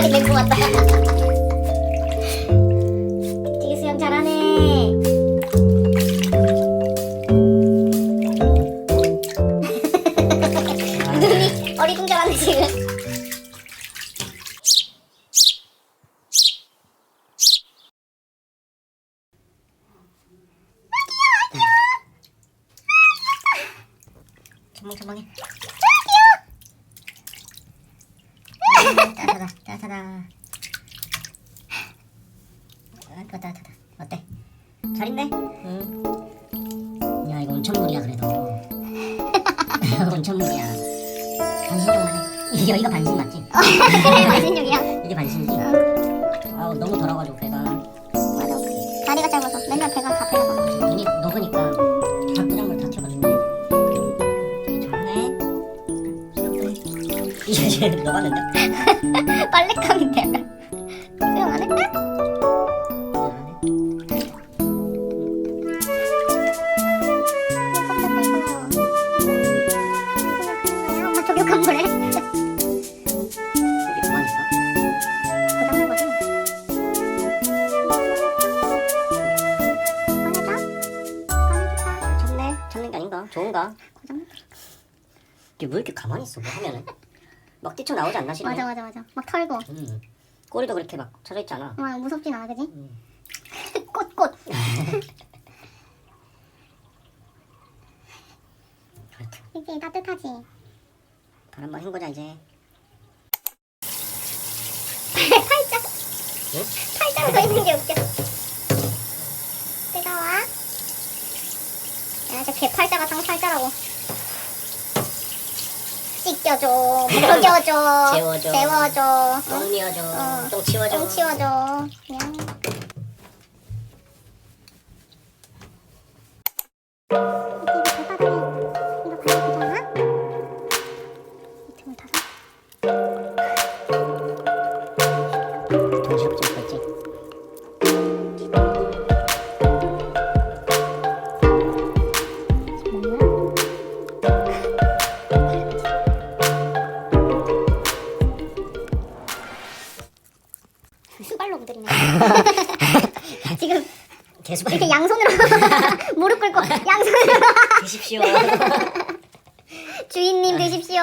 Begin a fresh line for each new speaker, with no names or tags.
갑자기 맹고 왔다. 되게 수영 잘하네. 눈이 어리둥절한데
지금. 전망 전망해. 따뜻하다. 아, 그거 따뜻하다. 어때? 잘 있네? 응. 야, 이거 온천물이야, 그래도. 온천물이야. 반신욕만 해. 이게, 이거 반신 맞지?
그래 반신욕이야.
이게 반신이지? 아우, 너무 더러워가지고 배가.
맞아. 다리가 짧아서 맨날 배가 다 배가.
녹았는데?
빨래감인데 약간. 수영 안? 엄마
가만히 있어.
고장난 거지.
게 아닌가? 좋은가?
고장.
이게 왜 이렇게 가만히 있어? 뭐 하면은 막 뛰쳐나오지 않나 싶네.
맞아 맞아 맞아. 막 털고.
음. 꼬리도 그렇게 막 쳐져 있잖아.
와 무섭진 않아 그지?
음.
꽃꽃.
그렇다.
이게 따뜻하지.
발 한번 헹구자 이제.
팔자.
응?
팔자로 서 있는 게 웃겨. 뜨거워. 야, 저 개팔자가 상팔자라고. 씻겨줘, 먹여줘,
재워줘.
재워줘,
똥 미워줘.
어.
똥 치워줘.
똥 치워줘. 그냥. 수발로 엎드리네. 지금
개수발
이렇게 양손으로 무릎 꿇고 양손으로
드십시오.
주인님 드십시오.